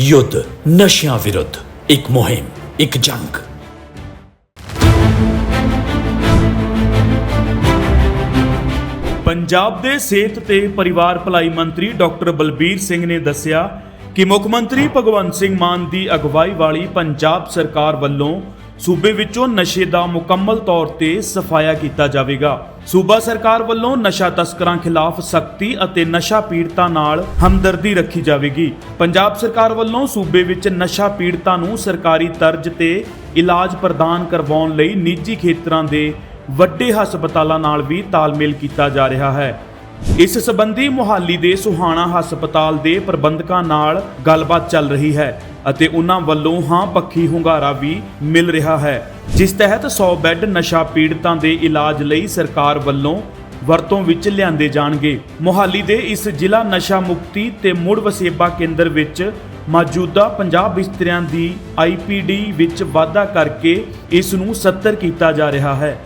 ਯੁੱਧ, ਨਸ਼ਿਆਂ ਵਿਰੁੱਧ, ਇੱਕ ਮੁਹਿੰਮ, ਇੱਕ ਜੰਗ। ਪੰਜਾਬ ਦੇ ਸਿਹਤ ਤੇ ਪਰਿਵਾਰ ਭਲਾਈ ਮੰਤਰੀ ਡਾਕਟਰ ਬਲਬੀਰ ਸਿੰਘ ਨੇ ਦੱਸਿਆ ਕਿ ਮੁੱਖ ਮੰਤਰੀ ਭਗਵੰਤ ਸਿੰਘ ਮਾਨ ਦੀ ਅਗਵਾਈ ਵਾਲੀ ਪੰਜਾਬ ਸਰਕਾਰ ਵੱਲੋਂ ਸੂਬੇ ਵਿੱਚੋਂ ਨਸ਼ੇ ਦਾ ਮੁਕੰਮਲ ਤੌਰ ਤੇ ਸਫਾਇਆ ਕੀਤਾ ਜਾਵੇਗਾ। ਸੂਬਾ ਸਰਕਾਰ ਵੱਲੋਂ ਨਸ਼ਾ ਤਸਕਰਾਂ ਖਿਲਾਫ ਸਖਤੀ ਅਤੇ ਨਸ਼ਾ ਪੀੜਤਾਂ ਨਾਲ ਹਮਦਰਦੀ ਰੱਖੀ ਜਾਵੇਗੀ। ਪੰਜਾਬ ਸਰਕਾਰ ਵੱਲੋਂ ਸੂਬੇ ਵਿੱਚ ਨਸ਼ਾ ਪੀੜਤਾਂ ਨੂੰ ਸਰਕਾਰੀ ਤਰਜ਼ ਤੇ ਇਲਾਜ ਪ੍ਰਦਾਨ ਕਰਵਾਉਣ ਲਈ ਨਿੱਜੀ ਖੇਤਰਾਂ ਦੇ ਵੱਡੇ ਹਸਪਤਾਲਾਂ ਨਾਲ ਵੀ ਤਾਲਮੇਲ ਕੀਤਾ ਜਾ ਰਿਹਾ ਹੈ। ਇਸ ਸੰਬੰਧੀ ਮੁਹਾਲੀ ਦੇ ਸੁਹਾਣਾ ਹਸਪਤਾਲ ਦੇ ਪ੍ਰਬੰਧਕਾਂ ਨਾਲ ਗੱਲਬਾਤ ਚੱਲ ਰਹੀ ਹੈ। ਅਤੇ ਉਹਨਾਂ ਵੱਲੋਂ ਹਾਂ ਪੱਖੀ ਹੁੰਗਾਰਾ ਵੀ ਮਿਲ ਰਿਹਾ ਹੈ, ਜਿਸ ਤਹਿਤ 100 ਬੈੱਡ ਨਸ਼ਾ ਪੀੜਤਾਂ ਦੇ ਇਲਾਜ ਲਈ ਸਰਕਾਰ ਵੱਲੋਂ ਵਰਤੋਂ ਵਿੱਚ ਲਿਆਂਦੇ ਜਾਣਗੇ। ਮੋਹਾਲੀ ਦੇ ਇਸ ਜ਼ਿਲ੍ਹਾ ਨਸ਼ਾ ਮੁਕਤੀ ਤੇ ਮੁੜ ਵਸੇਬਾ ਕੇਂਦਰ ਵਿੱਚ ਮੌਜੂਦਾ 50 ਬਿਸਤਰਿਆਂ ਦੀ ਆਈਪੀਡੀ ਵਿੱਚ ਵਾਧਾ ਕਰਕੇ ਇਸ ਨੂੰ 70 ਕੀਤਾ ਜਾ ਰਿਹਾ ਹੈ।